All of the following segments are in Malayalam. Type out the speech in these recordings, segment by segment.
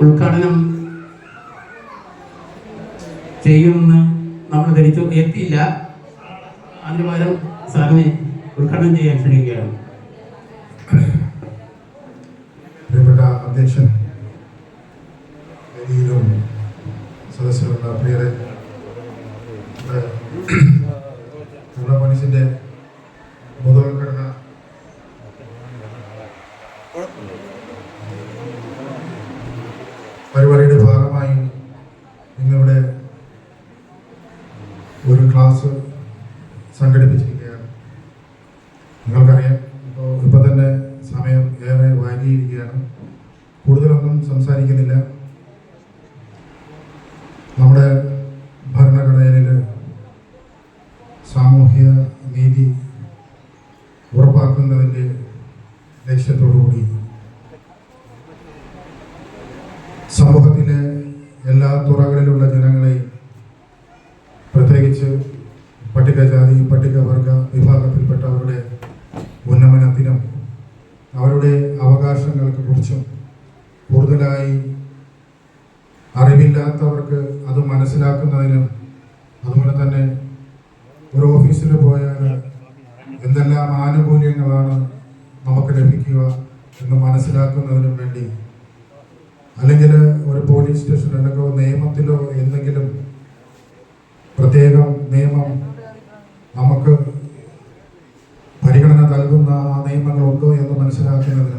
ഉദ്ഘാടനം ചെയ്യുമെന്ന് നമ്മൾ ധരിച്ചു എത്തിയില്ല. അതിന് പകരം സാറിനെ ഉദ്ഘാടനം ചെയ്യാൻ ക്ഷണിക്കുകയാണ് പ്രിയപ്പെട്ട അധ്യക്ഷൻ സദസ്സിലുള്ള പ്രിയരെ ബോധവൽക്കരണ പരിപാടിയുടെ ഭാഗമായി ഇന്നിവിടെ ഒരു ക്ലാസ് സംഘടിപ്പിച്ചിരിക്കുകയാണ്. നിങ്ങൾക്കറിയാം ഇപ്പോൾ ഇപ്പോൾ തന്നെ സമയം ഏറെ വാങ്ങിയിരിക്കുകയാണ് കൂടുതലൊന്നും സംസാരിക്കുന്നില്ല. നമ്മുടെ ഭരണഘടനയിൽ സാമൂഹ്യ നീതി ഉറപ്പാക്കുന്നതിന്റെ ലക്ഷ്യത്തോടുകൂടി സമൂഹത്തിലെ എല്ലാ തുറകളിലുള്ള ജനങ്ങളെയും പ്രത്യേകിച്ച് പട്ടികജാതി പട്ടികവർഗ വിഭാഗത്തിൽപ്പെട്ടവരുടെ ഉന്നമനത്തിനും അവരുടെ അവകാശങ്ങൾക്ക് കുറിച്ചും കൂടുതലായി അറിവില്ലാത്തവർക്ക് അത് മനസ്സിലാക്കുന്നതിനും അതുപോലെ തന്നെ ഒരു ഓഫീസിൽ പോയാൽ എന്തെല്ലാം ആനുകൂല്യങ്ങളാണ് നമുക്ക് ലഭിക്കുക എന്ന് മനസ്സിലാക്കുന്നതിനും വേണ്ടി അല്ലെങ്കിൽ ഒരു പോലീസ് സ്റ്റേഷൻ അല്ലെങ്കിൽ നിയമത്തിലോ എന്തെങ്കിലും പ്രത്യേക നിയമം നമുക്ക് പരിഗണന നൽകുന്ന ആ നിയമങ്ങളുണ്ടോ എന്ന് മനസ്സിലാക്കുന്നതിന്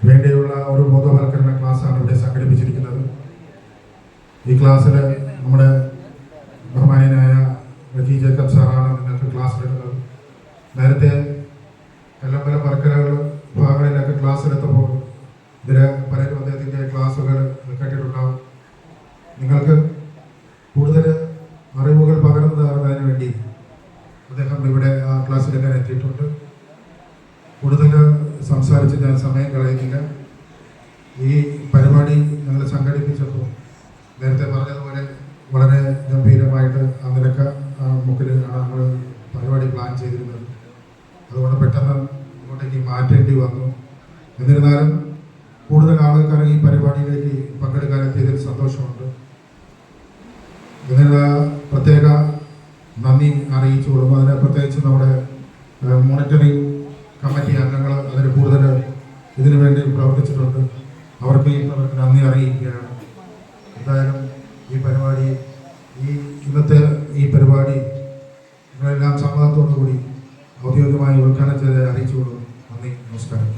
വേണ്ടിയുള്ള ഒരു ബോധവൽക്കരണ ക്ലാസ്സാണ് ഇവിടെ സംഘടിപ്പിച്ചിരിക്കുന്നത്. ഈ ക്ലാസ്സിൽ നമ്മുടെ ബഹുമാനായ റജി ജേക്കബ് സാറാണ് നിങ്ങൾക്ക് ക്ലാസ് എടുക്കുന്നത്. നേരത്തെ നിങ്ങൾക്ക് കൂടുതൽ അറിവുകൾ പകർന്നു തരുന്നതിന് വേണ്ടി അദ്ദേഹം ഇവിടെ ആ ക്ലാസ്സിലെത്താൻ എത്തിയിട്ടുണ്ട്. കൂടുതൽ സംസാരിച്ച് ഞാൻ സമയം കളയുന്നില്ല. ഈ പരിപാടി ഞങ്ങൾ സംഘടിപ്പിച്ചപ്പോൾ നേരത്തെ പറഞ്ഞതുപോലെ വളരെ ഗംഭീരമായിട്ട് ആ നിരക്ക മുക്കിൽ നമ്മൾ പരിപാടി പ്ലാൻ ചെയ്തിരുന്നത്. അതുകൊണ്ട് പെട്ടെന്ന് ഇങ്ങോട്ടേക്ക് മാറ്റേണ്ടി വന്നു. എന്നിരുന്നാലും നന്ദി അറിയിച്ചു കൊടുക്കും അതിന് പ്രത്യേകിച്ച് നമ്മുടെ മോണിറ്ററിംഗ് കമ്മിറ്റി അംഗങ്ങൾ അതിന് കൂടുതൽ ഇതിനു വേണ്ടി പ്രവർത്തിച്ചിട്ടുണ്ട്. അവർക്ക് ഈ നന്ദി അറിയിക്കുകയാണ്. എന്തായാലും ഈ പരിപാടി ഈ ഇന്നത്തെ ഈ പരിപാടി നിങ്ങളെല്ലാം സമ്മതത്തോടു കൂടി ഔദ്യോഗികമായി ഉദ്ഘാടനം ചെയ്ത് അറിയിച്ചു കൊടുക്കും നന്ദി നമസ്കാരം.